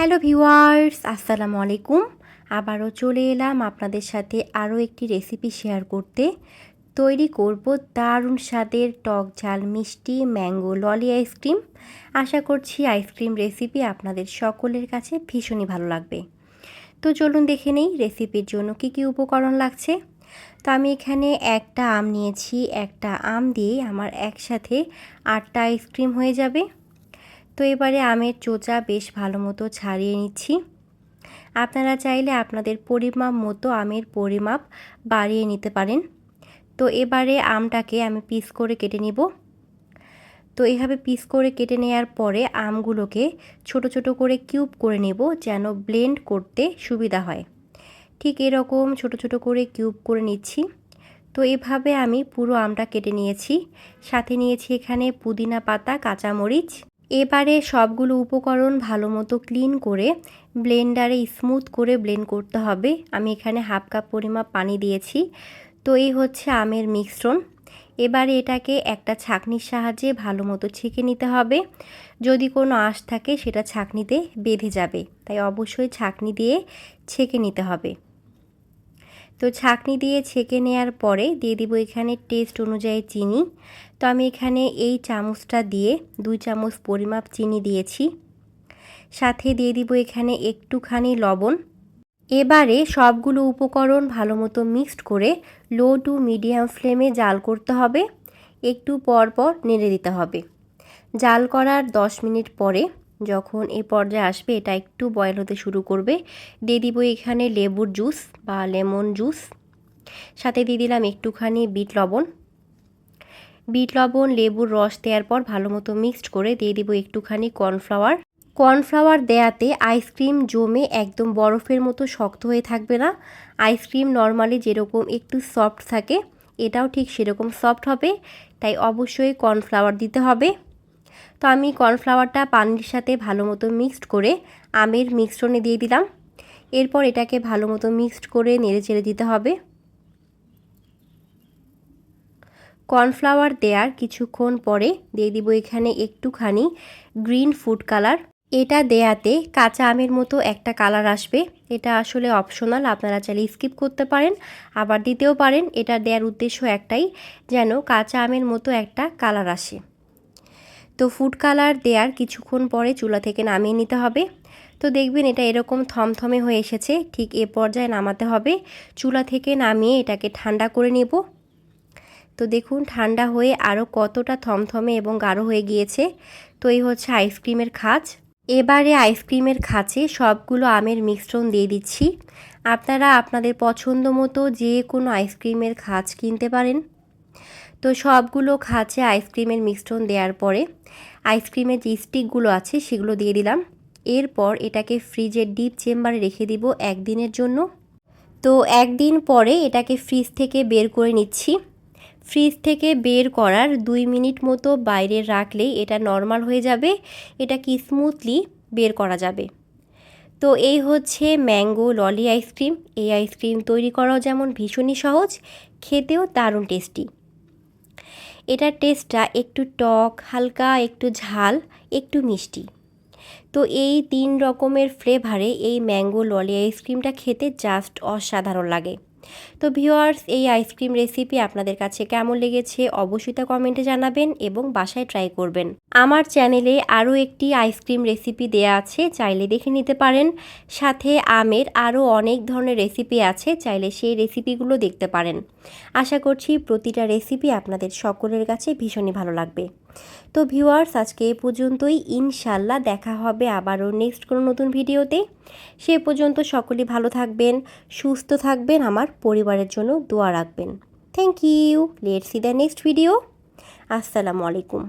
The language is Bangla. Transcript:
হ্যালো ভিউয়ার্স, আসসালামু আলাইকুম। আবারও চলে এলাম আপনাদের সাথে আরও একটি রেসিপি শেয়ার করতে। তৈরি করব দারুণ স্বাদের টক ঝাল মিষ্টি ম্যাঙ্গো ললি আইসক্রিম। আশা করছি আইসক্রিম রেসিপি আপনাদের সকলের কাছে ভীষণই ভালো লাগবে। তো চলুন দেখে নেই রেসিপির জন্য কি কি উপকরণ লাগছে। তো আমি এখানে একটা আম নিয়েছি, একটা আম দিয়ে আমার একসাথে আটটা আইসক্রিম হয়ে যাবে। তো এবারে আমের চোচা বেশ ভালো মতো ছাড়িয়ে নিচ্ছি। আপনারা চাইলে আপনাদের পরিমাপ মতো আমের পরিমাপ বাড়িয়ে নিতে পারেন। তো এবারে আমটাকে আমি পিস করে কেটে নিব। তো এইভাবে পিস করে কেটে নেওয়ার পরে আমগুলোকে ছোট ছোট করে কিউব করে নেব যেন ব্লেন্ড করতে সুবিধা হয়। ঠিক এরকম ছোট ছোট করে কিউব করে নিচ্ছি। তো এভাবে আমি পুরো আমটা কেটে নিয়েছি। সাথে নিয়েছি এখানে পুদিনা পাতা, কাঁচামরিচ এবারে সবগুলো উপকরণ ভালো মতো ক্লিন করে ব্লেন্ডারে স্মুথ করে ব্লেন্ড করতে হবে। আমি এখানে হাফ কাপ পরিমাপ পানি দিয়েছি। তো এই হচ্ছে আমের মিশ্রণ। এবারে এটাকে একটা ছাকনির সাহায্যে ভালো মতো ছেঁকে নিতে হবে। যদি কোনো আঁশ থাকে সেটা ছাকনিতে বেঁধে যাবে। তাই অবশ্যই ছাকনি দিয়ে ছেঁকে নিতে হবে। তো ছাকনি দিয়ে ছেঁকে নেওয়ার পরে দিয়ে দিব এখানে টেস্ট অনুযায়ী চিনি। তো আমি এখানে এই চামচটা দিয়ে দুই চামচ পরিমাপ চিনি দিয়েছি। সাথে দিয়ে দিব এখানে একটুখানি লবণ। এবারে সবগুলো উপকরণ ভালো মতো মিক্সড করে লো টু মিডিয়াম ফ্লেমে জাল করতে হবে। একটু পর পর নেড়ে দিতে হবে। জাল করার 10 মিনিট পরে যখন এই পর্যায়ে আসবে, এটা একটু বয়েল হতে শুরু করবে। দিয়ে দিব এখানে লেবুর জুস বা লেমন জুস সাথে দিয়ে দিলাম একটুখানি বিট লবণ। বিট লবণ, লেবুর রস দেওয়ার পর ভালো মতো মিক্সড করে দিয়ে দিব একটুখানি কর্নফ্লাওয়ার কর্নফ্লাওয়ার দেয়াতে আইসক্রিম জমে একদম বরফের মতো শক্ত হয়ে থাকবে না। আইসক্রিম নর্মালি যেরকম একটু সফট থাকে, এটাও ঠিক সেরকম সফট হবে। তাই অবশ্যই কর্নফ্লাওয়ার দিতে হবে। তো আমি কর্নফ্লাওয়ারটা পানির সাথে ভালো মতো মিক্সড করে আমের মিক্সরনে দিয়ে দিলাম। এরপর এটাকে ভালো মতো মিক্সড করে নেড়ে চেড়ে দিতে হবে। কর্নফ্লাওয়ার দেওয়ার কিছুক্ষণ পরে দিয়ে দিব এখানে একটুখানি গ্রিন ফুড কালার। এটা দেয়াতে কাঁচা আমের মতো একটা কালার আসবে। এটা আসলে অপশনাল, আপনারা চাইলে স্কিপ করতে পারেন, আবার দিতেও পারেন। এটা দেওয়ার উদ্দেশ্য একটাই, যেন কাঁচা আমের মতো একটা কালার আসে। তো ফুড কালার দেওয়ার কিছুক্ষণ পরে চুলা থেকে নামিয়ে নিতে হবে। তো দেখবেন এটা এরকম থমথমে হয়ে এসেছে, ঠিক এ পর্যায়ে নামাতে হবে। চুলা থেকে নামিয়ে এটাকে ঠান্ডা করে নেব। তো দেখুন, ঠান্ডা হয়ে আরও কতটা থমথমে এবং গাঢ় হয়ে গিয়েছে। তো এই হচ্ছে আইসক্রিমের খাঁচ এবারে আইসক্রিমের খাঁচে সবগুলো আমের মিশ্রণ দিয়ে দিচ্ছি। আপনারা আপনাদের পছন্দ মতো যে কোনো আইসক্রিমের খাঁচ কিনতে পারেন। তো সবগুলো খাঁচে আইসক্রিমের মিশ্রণ দেওয়ার পরে। আইসক্রিমের যে স্টিকগুলো আছে সেগুলো দিয়ে দিলাম। এরপর এটাকে ফ্রিজের ডিপ চেম্বারে রেখে দিব একদিনের জন্য। তো একদিন পরে এটাকে ফ্রিজ থেকে বের করে নিচ্ছি। ফ্রিজ থেকে বের করার দুই মিনিট মতো বাইরে রাখলেই এটা নর্মাল হয়ে যাবে, এটা কি স্মুথলি বের করা যাবে। তো এই হচ্ছে ম্যাঙ্গো ললি আইসক্রিম। এই আইসক্রিম তৈরি করাও যেমন ভীষণই সহজ, খেতেও দারুণ টেস্টি। এটার টেস্টটা একটু টক, হালকা, একটু ঝাল, একটু মিষ্টি। তো এই তিন রকমের ফ্লেভারে এই ম্যাঙ্গো ললি আইসক্রিমটা খেতে জাস্ট অসাধারণ লাগে। তো ভিওয়ার্স এই আইসক্রিম রেসিপি আপনাদের কাছে কেমন লেগেছে অবশ্যই তা কমেন্টে জানাবেন এবং বাসায় ট্রাই করবেন। আমার চ্যানেলে আরও একটি আইসক্রিম রেসিপি দেয়া আছে, চাইলে দেখে নিতে পারেন। সাথে আমের আরও অনেক ধরনের রেসিপি আছে, চাইলে সেই রেসিপিগুলো দেখতে পারেন। আশা করছি প্রতিটা রেসিপি আপনাদের সকলের কাছে ভীষণই ভালো লাগবে। তো ভিউয়ার্স, আজকে এ পর্যন্তই। ইনশাল্লাহ দেখা হবে আবারও নেক্সট কোনো নতুন ভিডিওতে। সে পর্যন্ত সকলেই ভালো থাকবেন, সুস্থ থাকবেন, আমার পরিবারের জন্য দোয়া রাখবেন। Thank you let see the next video আসসালামু আলাইকুম